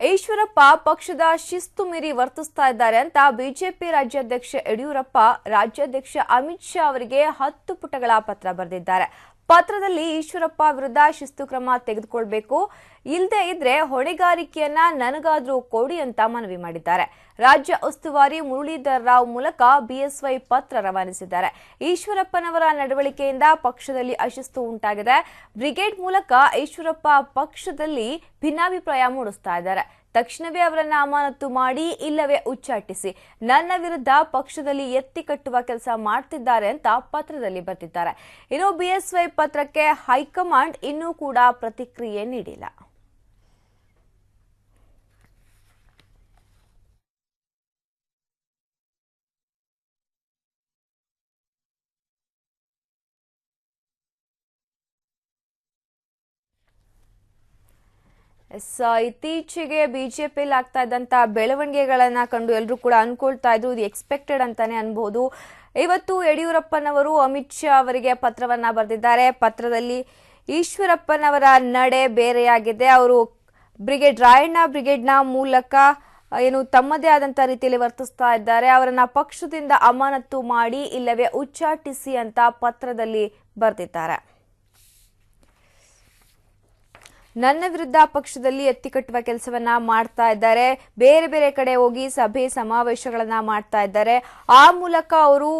ಈಶ್ವರಪ್ಪ ಪಕ್ಷದ ಶಿಸ್ತು ಮೀರಿ ವರ್ತಿಸ್ತಾ ಇದ್ದಾರೆ ಅಂತ ಬಿಜೆಪಿ ರಾಜ್ಯಾಧ್ಯಕ್ಷ ಯಡಿಯೂರಪ್ಪ ರಾಜ್ಯಾಧ್ಯಕ್ಷ ಅಮಿತ್ ಶಾ ಅವರಿಗೆ ಹತ್ತು ಪುಟಗಳ ಪತ್ರ ಬರೆದಿದ್ದಾರೆ. ಪತ್ರದಲ್ಲಿ ಈಶ್ವರಪ್ಪ ವಿರುದ್ಧ ಶಿಸ್ತು ಕ್ರಮ ತೆಗೆದುಕೊಳ್ಬೇಕು. ಇಲ್ಲದೆ ಇದ್ರೆ ಹೊಣೆಗಾರಿಕೆಯನ್ನ ನನಗಾದ್ರೂ ಕೊಡಿ ಅಂತ ಮನವಿ ಮಾಡಿದ್ದಾರೆ. ರಾಜ್ಯ ಉಸ್ತುವಾರಿ ಮುರಳೀಧರ್ ರಾವ್ ಮೂಲಕ ಬಿಎಸ್ವೈ ಪತ್ರ ರವಾನಿಸಿದ್ದಾರೆ. ಈಶ್ವರಪ್ಪನವರ ನಡವಳಿಕೆಯಿಂದ ಪಕ್ಷದಲ್ಲಿ ಅಶಿಸ್ತು ಉಂಟಾಗಿದೆ. ಬ್ರಿಗೇಡ್ ಮೂಲಕ ಈಶ್ವರಪ್ಪ ಪಕ್ಷದಲ್ಲಿ ಭಿನ್ನಾಭಿಪ್ರಾಯ ಮೂಡಿಸ್ತಾ ಇದ್ದಾರೆ. ತಕ್ಷಣವೇ ಅವರನ್ನ ಅಮಾನತು ಮಾಡಿ ಇಲ್ಲವೇ ಉಚ್ಚಾಟಿಸಿ. ನನ್ನ ವಿರುದ್ಧ ಪಕ್ಷದಲ್ಲಿ ಎತ್ತಿ ಕಟ್ಟುವ ಕೆಲಸ ಮಾಡ್ತಿದ್ದಾರೆ ಅಂತ ಪತ್ರದಲ್ಲಿ ಬರೆದಿದ್ದಾರೆ ಇನ್ನು ಬಿಎಸ್ವೈ ಪತ್ರಕ್ಕೆ ಹೈಕಮಾಂಡ್ ಇನ್ನೂ ಕೂಡ ಪ್ರತಿಕ್ರಿಯೆ ನೀಡಿಲ್ಲ. ಎಸ್ ಇತ್ತೀಚೆಗೆ ಬಿಜೆಪಿಯಲ್ಲಿ ಆಗ್ತಾ ಇದ್ದಂಥ ಬೆಳವಣಿಗೆಗಳನ್ನು ಕಂಡು ಎಲ್ಲರೂ ಕೂಡ ಅನ್ಕೊಳ್ತಾ ಇದ್ರು, ಇದು ಎಕ್ಸ್ಪೆಕ್ಟೆಡ್ ಅಂತಾನೆ ಅನ್ಬೋದು. ಇವತ್ತು ಯಡಿಯೂರಪ್ಪನವರು ಅಮಿತ್ ಶಾ ಅವರಿಗೆ ಪತ್ರವನ್ನ ಬರೆದಿದ್ದಾರೆ. ಪತ್ರದಲ್ಲಿ ಈಶ್ವರಪ್ಪನವರ ನಡೆ ಬೇರೆಯಾಗಿದೆ. ಅವರು ಬ್ರಿಗೇಡ್, ರಾಯಣ್ಣ ಬ್ರಿಗೇಡ್ನ ಮೂಲಕ ಏನು ತಮ್ಮದೇ ಆದಂಥ ರೀತಿಯಲ್ಲಿ ವರ್ತಿಸ್ತಾ ಇದ್ದಾರೆ. ಅವರನ್ನ ಪಕ್ಷದಿಂದ ಅಮಾನತು ಮಾಡಿ, ಇಲ್ಲವೇ ಉಚ್ಚಾಟಿಸಿ ಅಂತ ಪತ್ರದಲ್ಲಿ ಬರೆದಿದ್ದಾರೆ. ನನ್ನ ವಿರುದ್ಧ ಪಕ್ಷದಲ್ಲಿ ಎತ್ತಿಕಟ್ಟುವ ಕೆಲಸವನ್ನ ಮಾಡ್ತಾ ಇದ್ದಾರೆ. ಬೇರೆ ಬೇರೆ ಕಡೆ ಹೋಗಿ ಸಭೆ ಸಮಾವೇಶಗಳನ್ನ ಮಾಡ್ತಾ ಇದ್ದಾರೆ. ಆ ಮೂಲಕ ಅವರು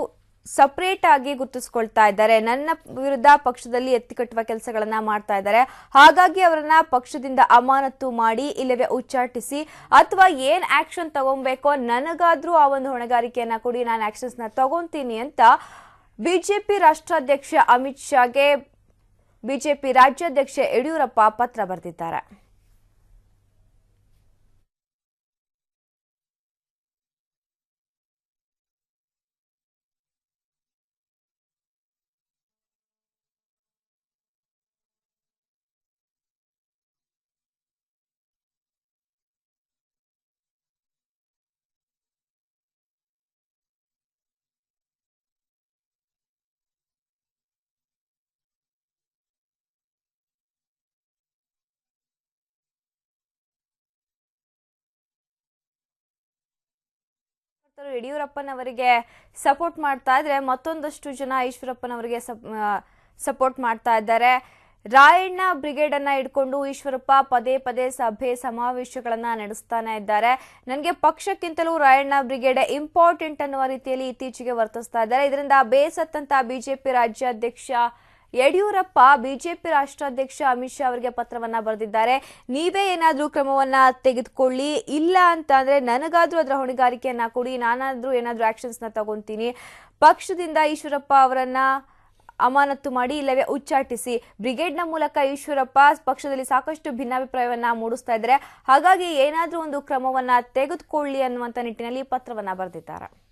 ಸಪರೇಟ್ ಆಗಿ ಗುರುತಿಸ್ಕೊಳ್ತಾ ಇದ್ದಾರೆ. ನನ್ನ ವಿರುದ್ಧ ಪಕ್ಷದಲ್ಲಿ ಎತ್ತಿಕಟ್ಟುವ ಕೆಲಸಗಳನ್ನ ಮಾಡ್ತಾ ಇದ್ದಾರೆ. ಹಾಗಾಗಿ ಅವರನ್ನ ಪಕ್ಷದಿಂದ ಅಮಾನತು ಮಾಡಿ, ಇಲ್ಲವೇ ಉಚ್ಚಾಟಿಸಿ, ಅಥವಾ ಏನ್ ಆಕ್ಷನ್ ತಗೊಬೇಕೋ ನನಗಾದ್ರೂ ಆ ಒಂದು ಹೊಣೆಗಾರಿಕೆಯನ್ನ ಕೊಡಿ, ನಾನು ಆಕ್ಷನ್ಸ್ನ ತಗೊಂತೀನಿ ಅಂತ ಬಿಜೆಪಿ ರಾಷ್ಟ್ರಾಧ್ಯಕ್ಷ ಅಮಿತ್ ಶಾಗೆ ಬಿಜೆಪಿ ರಾಜ್ಯಾಧ್ಯಕ್ಷ ಯಡಿಯೂರಪ್ಪ ಪತ್ರ ಬರೆದಿದ್ದಾರೆ. ಕಾರ್ಯಕರ್ತರು ಯಡಿಯೂರಪ್ಪನವರಿಗೆ ಸಪೋರ್ಟ್ ಮಾಡ್ತಾ ಇದ್ರೆ ಮತ್ತೊಂದಷ್ಟು ಜನ ಈಶ್ವರಪ್ಪನವರಿಗೆ ಸಪೋರ್ಟ್ ಮಾಡ್ತಾ ಇದ್ದಾರೆ. ರಾಯಣ್ಣ ಬ್ರಿಗೇಡ್ ಅನ್ನ ಇಟ್ಕೊಂಡು ಈಶ್ವರಪ್ಪ ಪದೇ ಪದೇ ಸಭೆ ಸಮಾವೇಶಗಳನ್ನ ನಡೆಸ್ತಾನೆ ಇದ್ದಾರೆ. ನನಗೆ ಪಕ್ಷಕ್ಕಿಂತಲೂ ರಾಯಣ್ಣ ಬ್ರಿಗೇಡ್ ಇಂಪಾರ್ಟೆಂಟ್ ಅನ್ನುವ ರೀತಿಯಲ್ಲಿ ಇತ್ತೀಚೆಗೆ ವರ್ತಿಸ್ತಾ ಇದ್ದಾರೆ. ಇದರಿಂದ ಬೇಸತ್ತಂತ ಬಿಜೆಪಿ ರಾಜ್ಯಾಧ್ಯಕ್ಷ ಯಡಿಯೂರಪ್ಪ, ಬಿಜೆಪಿ ರಾಷ್ಟ್ರಾಧ್ಯಕ್ಷ ಅಮಿತ್ ಶಾ ಅವರಿಗೆ ಪತ್ರವನ್ನ ಬರೆದಿದ್ದಾರೆ. ನೀವೇ ಏನಾದ್ರೂ ಕ್ರಮವನ್ನ ತೆಗೆದುಕೊಳ್ಳಿ, ಇಲ್ಲ ಅಂತ ಅಂದ್ರೆ ನನಗಾದ್ರೂ ಅದರ ಹೊಣೆಗಾರಿಕೆಯನ್ನ ಕೊಡಿ, ನಾನಾದ್ರೂ ಏನಾದ್ರೂ ಆಕ್ಷನ್ಸ್ನ ತಗೊಂತೀನಿ. ಪಕ್ಷದಿಂದ ಈಶ್ವರಪ್ಪ ಅವರನ್ನ ಅಮಾನತ್ತು ಮಾಡಿ, ಇಲ್ಲವೇ ಉಚ್ಚಾಟಿಸಿ. ಬ್ರಿಗೇಡ್ನ ಮೂಲಕ ಈಶ್ವರಪ್ಪ ಪಕ್ಷದಲ್ಲಿ ಸಾಕಷ್ಟು ಭಿನ್ನಾಭಿಪ್ರಾಯವನ್ನ ಮೂಡಿಸ್ತಾ ಇದ್ದಾರೆ. ಹಾಗಾಗಿ ಏನಾದ್ರೂ ಒಂದು ಕ್ರಮವನ್ನ ತೆಗೆದುಕೊಳ್ಳಿ ಅನ್ನುವಂತ ನಿಟ್ಟಿನಲ್ಲಿ ಪತ್ರವನ್ನ ಬರೆದಿದ್ದಾರೆ.